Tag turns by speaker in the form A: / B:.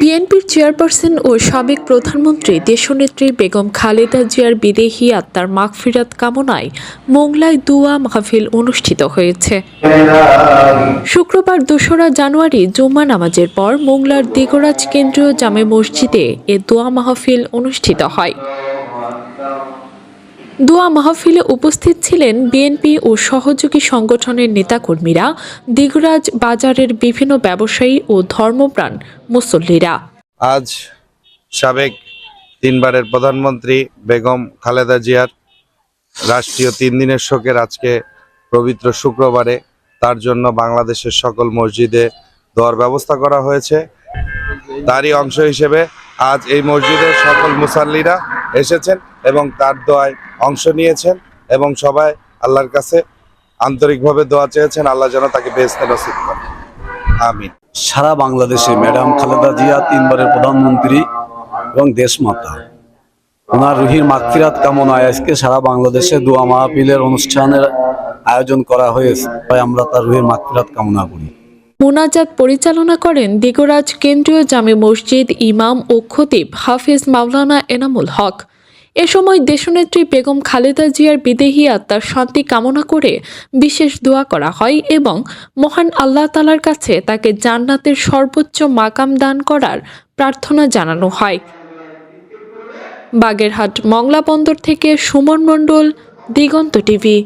A: বিএনপির চেয়ারপারসন ও সাবেক প্রধানমন্ত্রী দেশনেত্রী বেগম খালেদা জিয়ার বিদেহী আত্মার মাগফিরাত কামনায় মোংলায় দুয়া মাহফিল অনুষ্ঠিত হয়েছে। শুক্রবার দোসরা জানুয়ারি জুম্মা নামাজের পর মোংলার দিগরাজ কেন্দ্রীয় জামে মসজিদে এ দোয়া মাহফিল অনুষ্ঠিত হয়। দোয়া মাহফিলে উপস্থিত ছিলেন বিএনপি ও সহযোগী সংগঠনের নেতাকর্মীরা, দিগরাজ বাজারের বিভিন্ন ব্যবসায়ী ও ধর্মপ্রাণ মুসল্লিরা।
B: আজ সাবেক তিনবারের প্রধানমন্ত্রী বেগম খালেদা জিয়ার রাষ্ট্রীয় তিন দিনের শোকের আজকে পবিত্র শুক্রবারে তার জন্য বাংলাদেশের সকল মসজিদে দোয়ার ব্যবস্থা করা হয়েছে। তারই অংশ হিসেবে আজ এই মসজিদের সকল মুসাল্লিরা এসেছেন। এবং তার দোয়ায় অংশ নিয়েছেন এবং সবাই আল্লাহর কাছে আন্তরিকভাবে দোয়া চেয়েছেন। আল্লাহ যেন তাকে বেহেস্তে নসিব করেন আমিন।
C: সারা বাংলাদেশে ম্যাডাম খালেদা জিয়া তিনবারের প্রধানমন্ত্রী এবং দেশমাতা। ওনার রুহির মাগফিরাত কামনায় আজকে সারা বাংলাদেশে দোয়া মাহফিলের অনুষ্ঠানের আয়োজন করা হয়েছে। তাই আমরা তার রুহির মাগফিরাত কামনা করি।
A: মোনাজাত পরিচালনা করেন দিগরাজ কেন্দ্রীয় জামে মসজিদ ইমাম ও খতিব হাফিজ মাওলানা এনামুল হক। এ সময় দেশনেত্রী বেগম খালেদা জিয়ার বিদেহী আত্মার শান্তি কামনা করে বিশেষ দোয়া করা হয় এবং মহান আল্লাহ তালার কাছে তাকে জান্নাতের সর্বোচ্চ মাকাম দান করার প্রার্থনা জানানো হয়। বাগেরহাট মংলা বন্দর থেকে সুমন মণ্ডল, দিগন্ত টিভি।